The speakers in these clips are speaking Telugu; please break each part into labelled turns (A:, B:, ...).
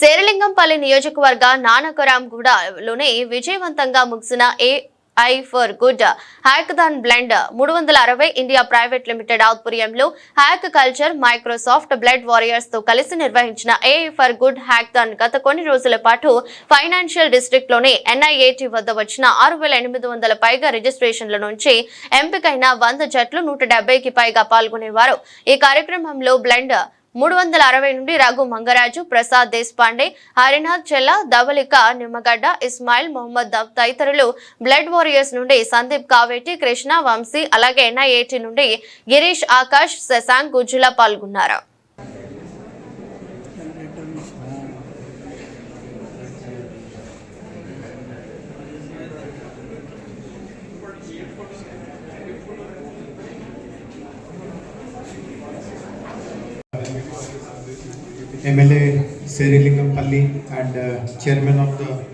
A: శేరలింగంపల్లి నియోజకవర్గ నానకరాంగూడలోనే విజయవంతంగా ముగిసిన A I for good hackathon Blend మూడు వందల అరవై ఇండియా ప్రైవేట్ లిమిటెడ్ ఆధ్వర్యంలో హ్యాక్ కల్చర్ మైక్రోసాఫ్ట్ బ్లడ్ వారియర్స్తో కలిసి నిర్వహించిన ఏఐ ఫర్ గుడ్ హ్యాక్థాన్ గత కొన్ని రోజుల పాటు ఫైనాన్షియల్ డిస్ట్రిక్ట్లోని ఎన్ఐఏటి వద్ద వచ్చిన ఆరు వేల ఎనిమిది వందల పైగా రిజిస్ట్రేషన్ల నుంచి ఎంపికైన వంద జట్లు నూట డెబ్బైకి పైగా పాల్గొనేవారు. ఈ కార్యక్రమంలో బ్లెండ్ మూడు వందల అరవై నుండి రఘు మంగరాజు ప్రసాద్ దేశపాండే హరినాథ్ చెల్ల ధవలిక నిమ్మగడ్డ ఇస్మాయిల్ మొహమ్మద్ దవ్ తదితరులు బ్లడ్ వారియర్స్ నుండి సందీప్ కావేటి కృష్ణ వంశీ అలాగే ఎన్ఐఏటి నుండి గిరీష్ ఆకాష్ శశాంక్ గుజ్జుల పాల్గొన్నారు.
B: MLA Serilingam and uh, Chairman of the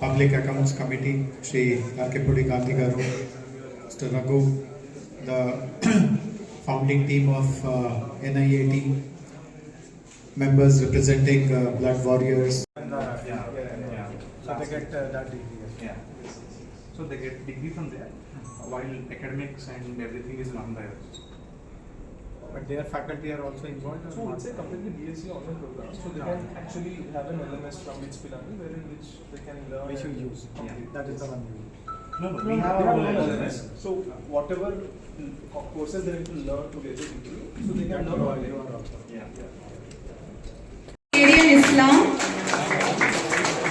B: Public Accounts Committee, Shri Arkepudi Gandhi Garu, Mr. Raghu, the founding team of uh, NIAT, members representing uh, Blood Warriors,
C: And, uh, yeah, yeah, yeah. So they get uh, that degree.
D: Yeah. So they get degree from there, while academics and everything is run by us.
C: But their faculty are also involved.
E: So
C: not?
E: it's a completely BSc online program, so they can actually have an LMS from which Pilani, wherein which they can learn.
C: Which you use.
E: complete.
C: That is the one you use.
D: No, no,
E: No,
D: we
E: no,
D: have our
E: have
D: own
E: an
D: LMS.
E: So whatever mm, courses they need to learn to get the degree, so they can learn
C: You are-
E: online.
C: you are also.
D: Yeah.
F: Syrian Islam,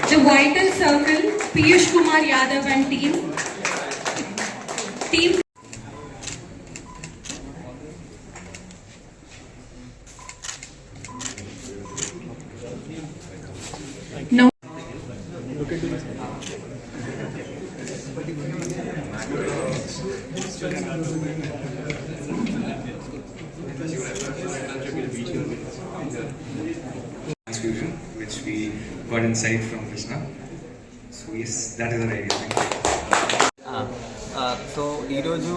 F: the Vital Circle, Piyush Kumar Yadav and team. Team No.
G: transfusion, which we got insight from Krishna. So yes, that is the idea. Thank you.
H: Ah, so ఈరోజు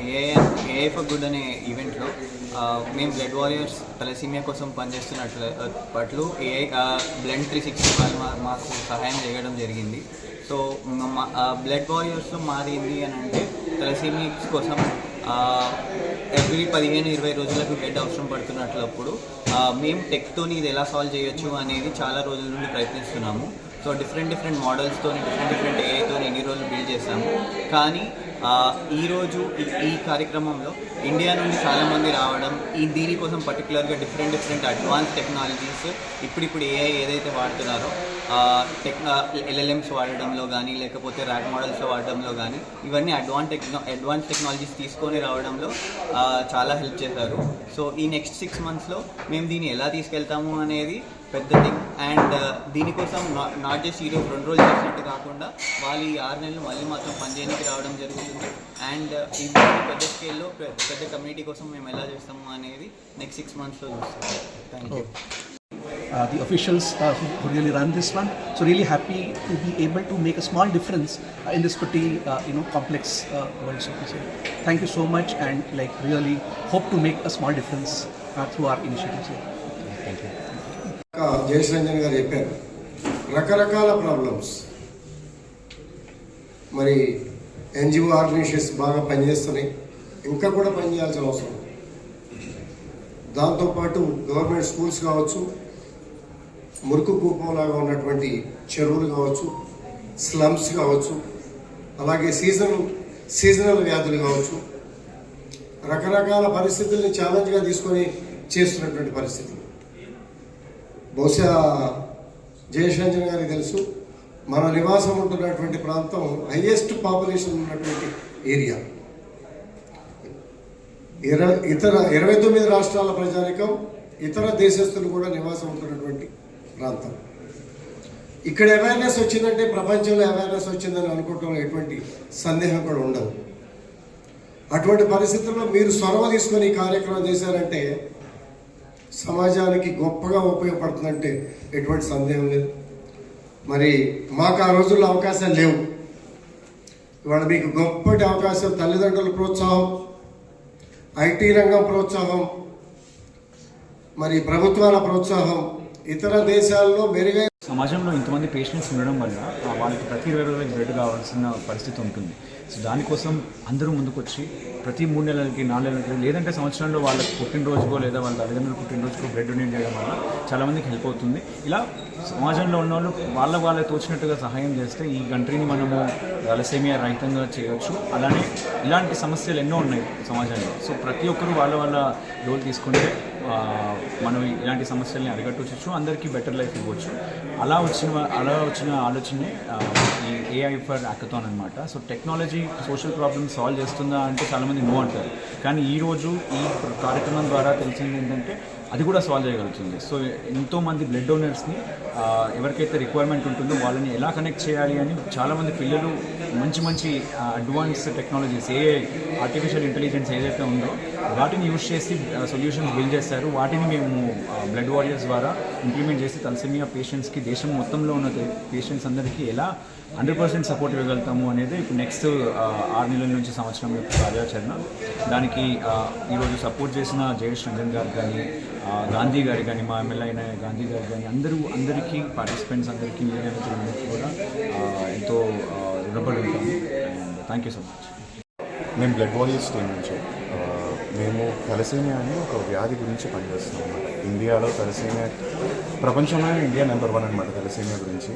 H: ఏఐ ఏఐ ఫర్ గుడ్ అనే ఈవెంట్లో మేము బ్లడ్ వారియర్స్ తలసీమియా కోసం పనిచేస్తున్నట్లు పట్లు ఏఐ బ్లడ్ త్రీ సిక్స్టీ వాళ్ళు మా- మాకు సహాయం చేయడం జరిగింది. సో బ్లడ్ వారియర్స్లో మారింది అని అంటే తలసీమిక్స్ కోసం ఎవ్రీ పదిహేను ఇరవై రోజులకు బ్లడ్ అవసరం పడుతున్నట్లప్పుడు మేము టెక్తోని ఇది ఎలా సాల్వ్ చేయొచ్చు అనేది చాలా రోజుల నుండి ప్రయత్నిస్తున్నాము. సో డిఫరెంట్ డిఫరెంట్ మోడల్స్తో డిఫరెంట్ డిఫరెంట్ ఏఐతో ఎన్ని రోజులు బిల్డ్ చేశాము. కానీ ఈరోజు ఈ- కార్యక్రమంలో ఇండియా నుండి చాలామంది రావడం ఈ దీనికోసం పర్టికులర్గా డిఫరెంట్ డిఫరెంట్ అడ్వాన్స్ టెక్నాలజీస్ ఇప్పుడిప్పుడు ఏఐ ఏదైతే వాడుతున్నారో టెక్నా ఎల్ఎల్ఎమ్స్ వాడడంలో కానీ లేకపోతే ర్యాక్ మోడల్స్ వాడడంలో కానీ ఇవన్నీ అడ్వాన్స్ టెక్నా అడ్వాన్స్ టెక్నాలజీస్ తీసుకొని రావడంలో చాలా హెల్ప్ చేశారు. సో ఈ నెక్స్ట్ సిక్స్ మంత్స్లో మేము దీన్ని ఎలా తీసుకెళ్తాము అనేది పెద్ద థింగ్ అండ్ దీనికోసం నాట్ జస్ట్ ఈరోజు రెండు రోజులు చేసినట్టు కాకుండా వాళ్ళు ఈ ఆరు నెలలు మళ్ళీ మాత్రం పనిచేయడానికి రావడం జరుగుతుంది అండ్ ఇది పెద్ద స్కేల్లో పెద్ద కమ్యూనిటీ కోసం మేము ఎలా చేస్తాము అనేది నెక్స్ట్ సిక్స్ మంత్స్లో చూస్తాం thank you
I: uh, the officials uh, who, who really run this one. So really happy to be able to make a small difference uh, in this pretty uh, you know complex uh, world. So. Thank you so much, and like really hope to make a small difference uh, through our initiatives here. Thank you.
J: ఇంకా జయశ్రంజన్ గారు చెప్పారు. రకరకాల ప్రాబ్లమ్స్ మరి ఎన్జిఓ ఆర్గనైజేషన్స్ బాగా పనిచేస్తున్నాయి. ఇంకా కూడా పనిచేయాల్సిన అవసరం దాంతోపాటు గవర్నమెంట్ స్కూల్స్ కావచ్చు మురుకు కూపంలాగా ఉన్నటువంటి చెరువులు కావచ్చు స్లమ్స్ కావచ్చు అలాగే సీజన్ సీజనల్ వ్యాధులు కావచ్చు. రకరకాల పరిస్థితుల్ని ఛాలెంజ్గా తీసుకొని చేస్తున్నటువంటి పరిస్థితి. బహుశా జయశంకర్ గారికి తెలుసు. మన నివాసం ఉంటున్నటువంటి ప్రాంతం హైయెస్ట్ పాపులేషన్ ఉన్నటువంటి ఏరియా ఇర ఇతర ఇరవై తొమ్మిది రాష్ట్రాల ప్రజానికం ఇతర దేశస్తులు కూడా నివాసం ఉంటున్నటువంటి ప్రాంతం. ఇక్కడ అవేర్నెస్ వచ్చిందంటే ప్రపంచంలో అవేర్నెస్ వచ్చిందని అనుకోవటంలో ఎటువంటి సందేహం కూడా ఉండదు. అటువంటి పరిస్థితుల్లో మీరు సొరవ తీసుకొని ఈ కార్యక్రమం చేశారంటే సమాజానికి గొప్పగా ఉపయోగపడుతుందంటే ఎటువంటి సందేహం లేదు. మరి మాకు ఆ రోజుల్లో అవకాశాలు లేవు. ఇవాళ మీకు గొప్పటి అవకాశం తల్లిదండ్రుల ప్రోత్సాహం ఐటీ రంగం ప్రోత్సాహం మరి ప్రభుత్వాల ప్రోత్సాహం ఇతర దేశాల్లో మెరుగైన
C: సమాజంలో ఇంతమంది పేషెంట్స్ ఉండడం వల్ల వాళ్ళకి ప్రతి ఇరవై రోజులకి బ్లడ్ కావాల్సిన పరిస్థితి ఉంటుంది. సో దానికోసం అందరూ ముందుకొచ్చి ప్రతి మూడు నెలలకి నాలుగు నెలలకి లేదంటే సంవత్సరంలో వాళ్ళకి పుట్టినరోజుకో లేదా వాళ్ళ తల్లిదండ్రుల పుట్టినరోజుకో బ్లడ్ డొనేట్ చేయడం వల్ల చాలామందికి హెల్ప్ అవుతుంది. ఇలా సమాజంలో ఉన్న వాళ్ళు వాళ్ళ వాళ్ళకి తోచినట్టుగా సహాయం చేస్తే ఈ కంట్రీని మనము వలసేమియా రహితంగా చేయవచ్చు అలానే ఇలాంటి సమస్యలు ఎన్నో ఉన్నాయి సమాజంలో. సో ప్రతి ఒక్కరూ వాళ్ళ వాళ్ళ రోల్ తీసుకుంటే మనం ఇలాంటి సమస్యల్ని అరికట్టవచ్చు అందరికీ బెటర్ లైఫ్ ఇవ్వచ్చు. అలా వచ్చిన అలా వచ్చిన ఆలోచనే ఈ ఏఐ ఫర్ యాకథాన్ అనమాట so technology social problem solve చేస్తుందా అంటే చాలామంది నో అంటారు. కానీ ఈరోజు ఈ కార్యక్రమం ద్వారా తెలిసింది ఏంటంటే అది కూడా సాల్వ్ చేయగలుగుతుంది. సో ఎంతోమంది బ్లడ్ డోనర్స్ని ఎవరికైతే రిక్వైర్మెంట్ ఉంటుందో వాళ్ళని ఎలా కనెక్ట్ చేయాలి అని చాలామంది పిల్లలు మంచి మంచి advance technologies a artificial intelligence ఏదైతే ఉందో వాటిని యూజ్ చేసి సొల్యూషన్స్ బిల్డ్ చేస్తారు వాటిని మేము బ్లడ్ వారియర్స్ ద్వారా ఇంప్లిమెంట్ చేసి తలసేమియా పేషెంట్స్కి దేశం మొత్తంలో ఉన్న పేషెంట్స్ అందరికీ ఎలా హండ్రెడ్ పర్సెంట్ సపోర్ట్ ఇవ్వగలుగుతాము అనేది ఇప్పుడు నెక్స్ట్ ఆరు నెలల నుంచి సంవత్సరం యొక్క కార్యాచరణ. దానికి ఈరోజు సపోర్ట్ చేసిన జయేష్ రంజన్ గారు కానీ గాంధీ గారు కానీ మా ఎమ్మెల్యే అయిన గాంధీ గారు కానీ అందరూ అందరికీ పార్టిసిపెంట్స్ అందరికీ మీడియా మిత్రులందరికీ కూడా ఎంతో రుణపడి ఉంటాము. Thank you so much.
K: మేము బ్లడ్ వారియర్స్ టీం నుంచి. మేము తలసేమియా అని ఒక వ్యాధి గురించి పనిచేస్తున్నాం అనమాట ఇండియాలో తలసేమియా ప్రపంచంలోనే ఇండియా నెంబర్ వన్ అనమాట తలసేమియా గురించి.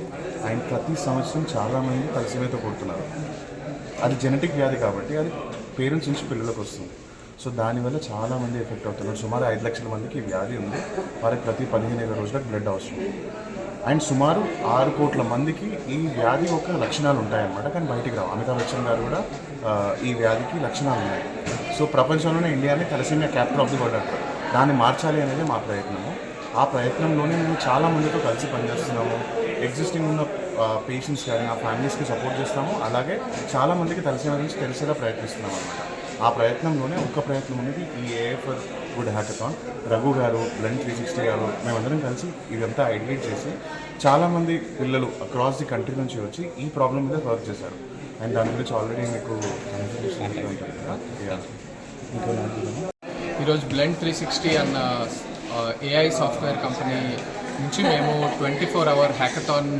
K: అండ్ ప్రతి సంవత్సరం చాలామంది తలసేమియాతో పుడుతున్నారు అది జెనెటిక్ వ్యాధి కాబట్టి అది పేరెంట్స్ నుంచి పిల్లలకు వస్తుంది. సో దానివల్ల చాలామంది ఎఫెక్ట్ అవుతున్నారు. సుమారు ఐదు లక్షల మందికి ఈ వ్యాధి ఉంది. వారికి ప్రతి పదిహేను ఇరవై రోజులకు బ్లడ్ అవసరం. అండ్ సుమారు ఆరు కోట్ల మందికి ఈ వ్యాధి యొక్క లక్షణాలు ఉంటాయన్నమాట. కానీ బయటికి రావు. అమితాబ్ బచ్చన్ గారు కూడా ఈ వ్యాధికి లక్షణాలు ఉన్నాయి. సో ప్రపంచంలోనే ఇండియాని thalassemia capital of the world అంటారు. దాన్ని మార్చాలి అనేది మా ప్రయత్నము. ఆ ప్రయత్నంలోనే మేము చాలా మందితో కలిసి పనిచేస్తున్నాము. ఎగ్జిస్టింగ్ ఉన్న పేషెంట్స్ కానీ ఆ ఫ్యామిలీస్కి సపోర్ట్ చేస్తాము. అలాగే చాలా మందికి తలసేమియా గురించి తెలిసేలా ప్రయత్నిస్తున్నాం అనమాట ఆ ప్రయత్నంలోనే ఒక ప్రయత్నం అనేది ఈ ఏఎఫ్ గుడ్ హ్యాకథాన్ రఘు గారు బ్లెండ్ త్రీ సిక్స్టీ గారు మేమందరం కలిసి ఇదంతా ఐడియేట్ చేసి చాలామంది పిల్లలు అక్రాస్ ది కంట్రీ నుంచి వచ్చి ఈ ప్రాబ్లం మీద వర్క్ చేశారు. అండ్ దాని గురించి ఆల్రెడీ మీకు
E: ఈరోజు బ్లెండ్ త్రీ సిక్స్టీ అన్న ఏఐ సాఫ్ట్వేర్ కంపెనీ నుంచి మేము twenty four hour hackathon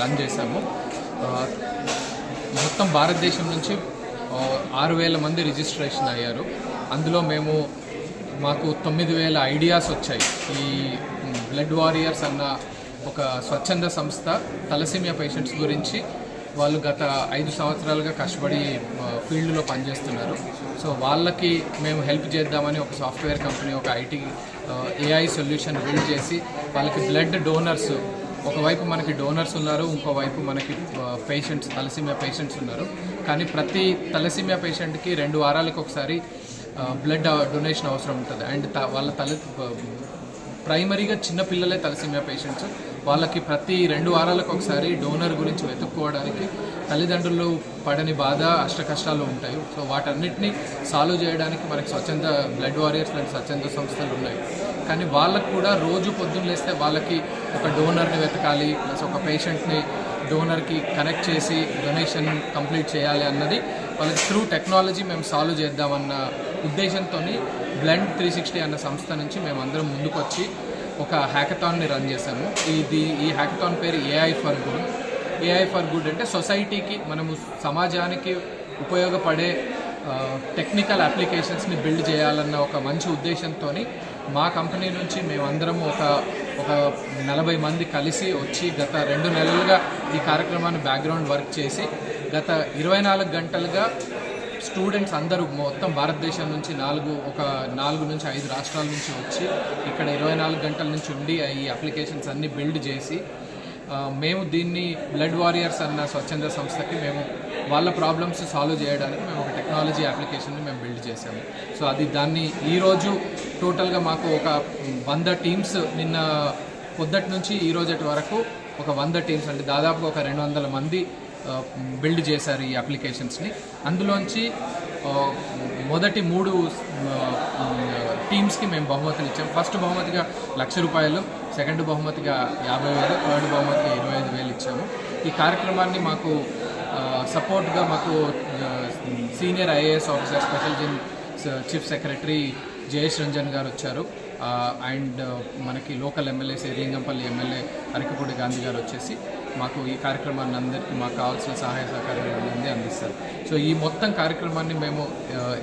E: run చేశాము. మొత్తం భారతదేశం నుంచి ఆరు వేల మంది రిజిస్ట్రేషన్ అయ్యారు. అందులో మేము మాకు తొమ్మిది వేల ఐడియాస్ వచ్చాయి. ఈ బ్లడ్ వారియర్స్ అన్న ఒక స్వచ్ఛంద సంస్థ తలసీమియా పేషెంట్స్ గురించి వాళ్ళు గత ఐదు సంవత్సరాలుగా కష్టపడి ఫీల్డ్లో పనిచేస్తున్నారు. సో వాళ్ళకి మేము హెల్ప్ చేద్దామని ఒక సాఫ్ట్వేర్ కంపెనీ ఒక ఐటీ ఏఐ సొల్యూషన్ బిల్డ్ చేసి వాళ్ళకి బ్లడ్ డోనర్స్ ఒకవైపు మనకి డోనర్స్ ఉన్నారు ఇంకోవైపు మనకి పేషెంట్స్ తలసీమియా పేషెంట్స్ ఉన్నారు. కానీ ప్రతి తలసీమియా పేషెంట్కి రెండు వారాలకు ఒకసారి బ్లడ్ డొనేషన్ అవసరం ఉంటుంది. అండ్ వాళ్ళ తల ప్రైమరీగా చిన్న పిల్లలే తలసీమియా పేషెంట్స్. వాళ్ళకి ప్రతి రెండు వారాలకు ఒకసారి డోనర్ గురించి వెతుక్కోవడానికి తల్లిదండ్రులు పడని బాధ అష్ట కష్టాలు ఉంటాయి. సో వాటన్నిటిని సాల్వ్ చేయడానికి మనకి స్వచ్ఛంద బ్లడ్ వారియర్స్ లాంటి స్వచ్ఛంద సంస్థలు ఉన్నాయి. కానీ వాళ్ళకు కూడా రోజు పొద్దున్న లేస్తే వాళ్ళకి ఒక డోనర్ని వెతకాలి ప్లస్ ఒక పేషెంట్ని డోనర్కి కనెక్ట్ చేసి డొనేషన్ కంప్లీట్ చేయాలి అన్నది వాళ్ళకి త్రూ టెక్నాలజీ మేము సాల్వ్ చేద్దామన్న ఉద్దేశంతో బ్లెండ్ త్రీ సిక్స్టీ అన్న సంస్థ నుంచి మేము అందరం ముందుకొచ్చి ఒక హ్యాకథాన్ని రన్ చేశాము. ఇది ఈ హ్యాకథాన్ పేరు AI for good AI for good అంటే సొసైటీకి మనము సమాజానికి ఉపయోగపడే టెక్నికల్ అప్లికేషన్స్ని బిల్డ్ చేయాలన్న ఒక మంచి ఉద్దేశంతో మా కంపెనీ నుంచి మేమందరం ఒక ఒక నలభై మంది కలిసి వచ్చి గత రెండు నెలలుగా ఈ కార్యక్రమాన్ని బ్యాక్గ్రౌండ్ వర్క్ చేసి గత ఇరవై నాలుగు గంటలుగా స్టూడెంట్స్ అందరూ మొత్తం భారతదేశం నుంచి నాలుగు ఒక నాలుగు నుంచి ఐదు రాష్ట్రాల నుంచి వచ్చి ఇక్కడ ఇరవై నాలుగు గంటల నుంచి ఉండి ఈ అప్లికేషన్స్ అన్ని బిల్డ్ చేసి మేము దీన్ని బ్లడ్ వారియర్స్ అన్న స్వచ్ఛంద సంస్థకి మేము వాళ్ళ ప్రాబ్లమ్స్ సాల్వ్ చేయడానికి మేము ఒక టెక్నాలజీ అప్లికేషన్ని మేము బిల్డ్ చేసాము సో అది దాన్ని ఈరోజు టోటల్గా మాకు ఒక వంద టీమ్స్ నిన్న పొద్దటి నుంచి ఈ రోజటి వరకు ఒక వంద టీమ్స్ అంటే దాదాపు ఒక రెండు వందల మంది బిల్డ్ చేశారు ఈ అప్లికేషన్స్ని. అందులోంచి మొదటి మూడు టీమ్స్కి మేము బహుమతులు ఇచ్చాం. ఫస్ట్ బహుమతిగా లక్ష రూపాయలు సెకండ్ బహుమతిగా యాభై వేలు థర్డ్ బహుమతిగా ఇరవై ఐదు వేలు ఇచ్చాము. ఈ కార్యక్రమాన్ని మాకు సపోర్ట్గా మాకు సీనియర్ ఐఏఎస్ ఆఫీసర్ స్పెషల్ జిమ్ చీఫ్ సెక్రటరీ జయేష్ రంజన్ గారు వచ్చారు. అండ్ మనకి local MLA Serilingampally MLA Arekapudi Gandhi garu వచ్చేసి మాకు ఈ కార్యక్రమాన్ని అందరికీ మాకు కావాల్సిన సహాయ సహకారాలు అందిస్తారు. సో ఈ మొత్తం కార్యక్రమాన్ని మేము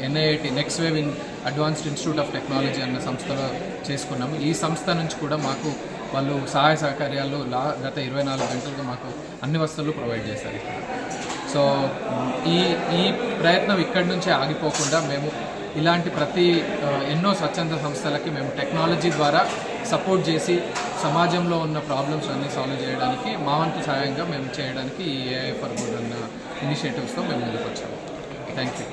E: NIIT next wave in advanced institute of technology అన్న సంస్థలో చేసుకున్నాము. ఈ సంస్థ నుంచి కూడా మాకు వాళ్ళు సహాయ సహకార్యాలు లా గత ఇరవై నాలుగు గంటలుగా మాకు అన్ని వస్తువులు ప్రొవైడ్ చేశారు ఇక్కడ సో ఈ ఈ ప్రయత్నం ఇక్కడి నుంచే ఆగిపోకుండా మేము ఇలాంటి ప్రతి ఎన్నో స్వచ్ఛంద సంస్థలకి మేము టెక్నాలజీ ద్వారా సపోర్ట్ చేసి సమాజంలో ఉన్న ప్రాబ్లమ్స్ అన్నీ సాల్వ్ చేయడానికి మా వంతు సహాయంగా మేము చేయడానికి ఈ ఏఐ ఫర్ గుడ్ అన్న ఇనిషియేటివ్స్తో మేము ముందుకు వచ్చాము థ్యాంక్ యూ